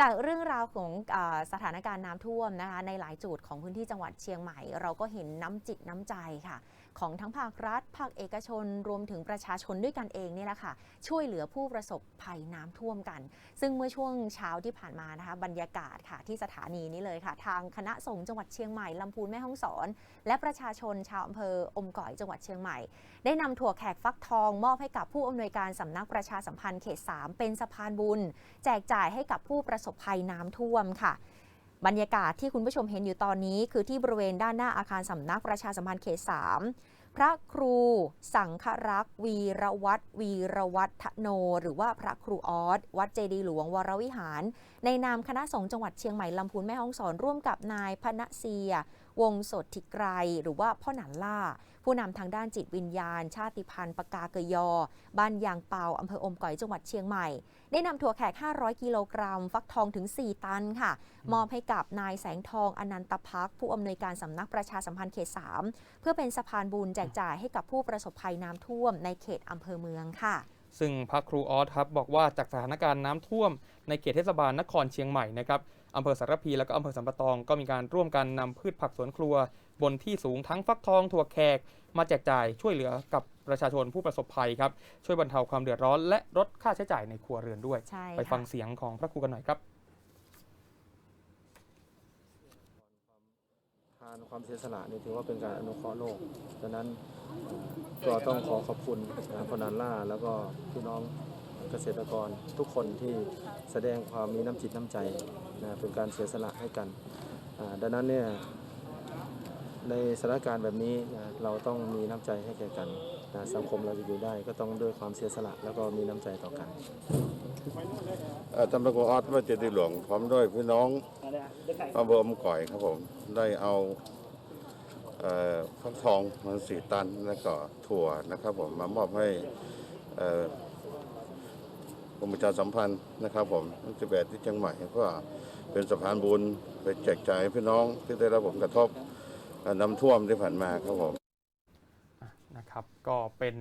จากเรื่องราวของอสถานการณ์น้ำท่วมนะคะในหลายจุดของพื้นที่จังหวัดเชียงใหม่ เราก็เห็นน้ำจิตน้ำใจค่ะ ของทั้งภาครัฐ ภาคเอกชน รวมถึงประชาชนด้วยกันเองนี่แหละค่ะ ช่วยเหลือผู้ประสบภัยน้ำท่วมกัน ซึ่งเมื่อช่วงเช้าที่ผ่านมานะคะบรรยากาศค่ะที่สถานีนี้เลยค่ะ ทางคณะสงฆ์จังหวัดเชียงใหม่ลำพูนแม่ฮ่องสอน และประชาชนชาวอำเภออมก่อยจังหวัดเชียงใหม่ ได้นำถั่วแขกฟักทอง มอบให้กับผู้อำนวยการสำนักประชาสัมพันธ์เขต 3 เป็นสะพานบุญ แจกจ่ายให้กับผู้ประสบภัยน้ำท่วมค่ะ บรรยากาศที่คุณผู้ชมเห็นอยู่ตอนนี้ คือที่บริเวณด้านหน้าอาคารสำนักประชาสัมพันธ์เขต 3 พระครู สังฆรักษ์วีรวัตรวีรวัฒโน หรือว่าพระครูออสวัดเจดีหลวงวรวิหาร ในนามคณะสงฆ์จังหวัดเชียงใหม่ลำพูนแม่ฮ่องสอนร่วมกับนายพณเสีย วงสดทิไกรหรือว่าพ่อหนันล่า ผู้นำทางด้านจิตวิญญาณ ชาติพันธุ์ปากาเกยอ บ้านยางเปาอำเภออมก๋อยจังหวัดเชียงใหม่ ได้นำถั่วแขก 500 กิโลกรัม ฟักทองถึง 4 ตันค่ะ มอบให้กับนายแสงทองอนันตพัก ผู้อำนวยการสำนักประชาสัมพันธ์เขต 3 เพื่อเป็นสะพานบุญแจกจ่ายให้กับผู้ประสบภัยน้ำท่วมในเขตอำเภอเมืองค่ะซึ่งพระครูออสครับบอกว่าจากสถานการณ์น้ำท่วมในเขตเทศบาลนครเชียงใหม่นะครับ อำเภอสารพี แล้วก็อำเภอสัมปะตอง ก็มีการร่วมกันนำพืชผักสวนครัว บนที่สูงทั้งฟักทองถั่วแขก มาแจกจ่ายช่วยเหลือกับประชาชนผู้ประสบภัยครับ ช่วยบรรเทาความเดือดร้อน และลดค่าใช้จ่ายในครัวเรือนด้วย ใช่ไปฟังค่ะเสียงของพระครูกันหน่อยครับ ทานความเสียสละนี่ถือว่าเป็นการอนุเคราะห์โลกดังนั้นเอ่อก็ต้องขอขอบคุณนะพนันล่าแล้วก็พี่น้อง เกษตรกรทุกคนที่แสดงความมีน้ำจิตน้ำใจนะเป็นการเสียสละให้กัน ดังนั้นเนี่ยในสถานการณ์แบบนี้เราต้องมีน้ำใจให้แก่กันนะสังคมเราจะอยู่ได้ก็ต้องด้วยความเสียสละแล้วก็มีน้ำใจต่อกันตำรวจออสวัดเจดีหลวงพร้อมด้วยพี่น้องอำเภออมก่อยครับผมได้เอาฟักทองมันสีตันแล้วก็ถั่วนะครับผมมามอบให้อ่อ กรมประชาสัมพันธ์นะครับผมที่แบที่เชียงใหม่ก็เป็นสะพานบุญไปแจกจ่ายพี่น้องที่ได้รับผลกระทบน้ำท่วมที่ผ่านมาครับผมนะครับ ก็เป็น